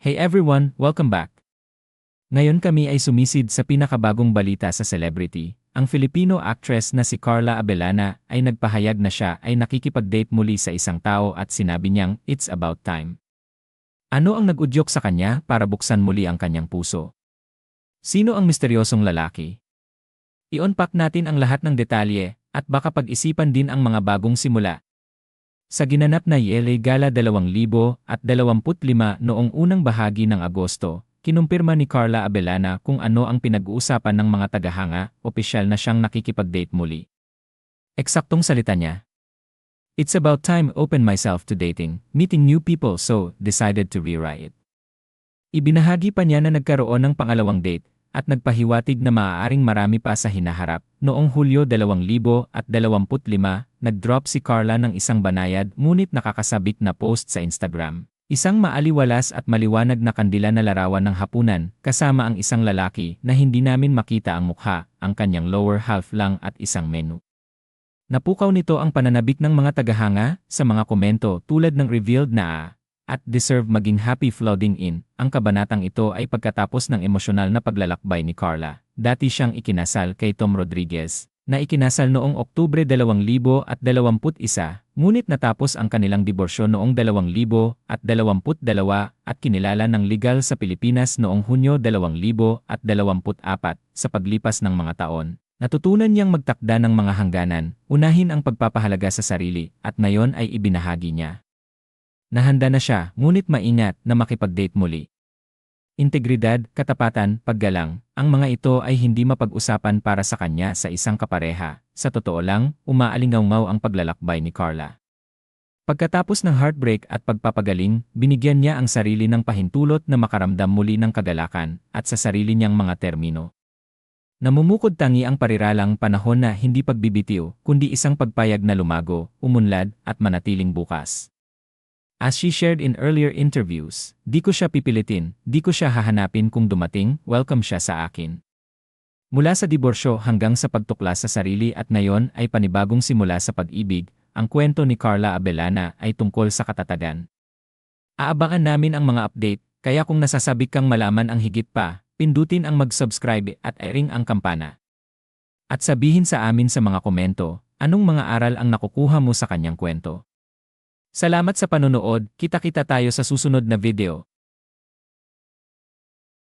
Hey everyone, welcome back. Ngayon kami ay sumisid sa pinakabagong balita sa celebrity. Ang Filipino actress na si Carla Abellana ay nagpahayag na siya ay nakikipag-date muli sa isang tao at sinabi niyang it's about time. Ano ang nag-udyok sa kanya para buksan muli ang kanyang puso? Sino ang misteryosong lalaki? I-unpack natin ang lahat ng detalye at baka pag-isipan din ang mga bagong simula. Sa ginanap na Yele Gala 2025 noong unang bahagi ng Agosto, kinumpirma ni Carla Abellana kung ano ang pinag-uusapan ng mga tagahanga, opisyal na siyang nakikipag-date muli. Eksaktong salita niya. It's about time open myself to dating, meeting new people so decided to rewrite it. Ibinahagi pa niya na nagkaroon ng pangalawang date at nagpahiwatig na maaaring marami pa sa hinaharap. Noong Hulyo 2025, nag-drop si Carla ng isang banayad ngunit nakakasabik na post sa Instagram. Isang maaliwalas at maliwanag na kandila na larawan ng hapunan, kasama ang isang lalaki na hindi namin makita ang mukha, ang kanyang lower half lang at isang menu. Napukaw nito ang pananabik ng mga tagahanga sa mga komento tulad ng revealed na at deserve maging happy flooding in. Ang kabanatang ito ay pagkatapos ng emosyonal na paglalakbay ni Carla. Dati siyang ikinasal kay Tom Rodriguez, na ikinasal noong Oktubre 2021, ngunit natapos ang kanilang diborsyo noong 2022 at kinilala ng legal sa Pilipinas noong Hunyo 2024 sa paglipas ng mga taon. Natutunan niyang magtakda ng mga hangganan, unahin ang pagpapahalaga sa sarili, at ngayon ay ibinahagi niya. Nahanda na siya, ngunit maingat na makipag-date muli. Integridad, katapatan, paggalang, ang mga ito ay hindi mapag-usapan para sa kanya sa isang kapareha. Sa totoo lang, umaalingaw ang paglalakbay ni Carla. Pagkatapos ng heartbreak at pagpapagaling, binigyan niya ang sarili ng pahintulot na makaramdam muli ng kagalakan at sa sarili niyang mga termino. Namumukod tangi ang pariralang panahon na hindi pagbibitiw, kundi isang pagpayag na lumago, umunlad, at manatiling bukas. As she shared in earlier interviews, di ko siya pipilitin, di ko siya hahanapin kung dumating, welcome siya sa akin. Mula sa diborsyo hanggang sa pagtuklas sa sarili at ngayon ay panibagong simula sa pag-ibig, ang kwento ni Carla Abellana ay tungkol sa katatagan. Aabangan namin ang mga update, kaya kung nasasabik kang malaman ang higit pa, pindutin ang mag-subscribe at i-ring ang kampana. At sabihin sa amin sa mga komento, anong mga aral ang nakukuha mo sa kanyang kwento. Salamat sa panonood, kita-kita tayo sa susunod na video.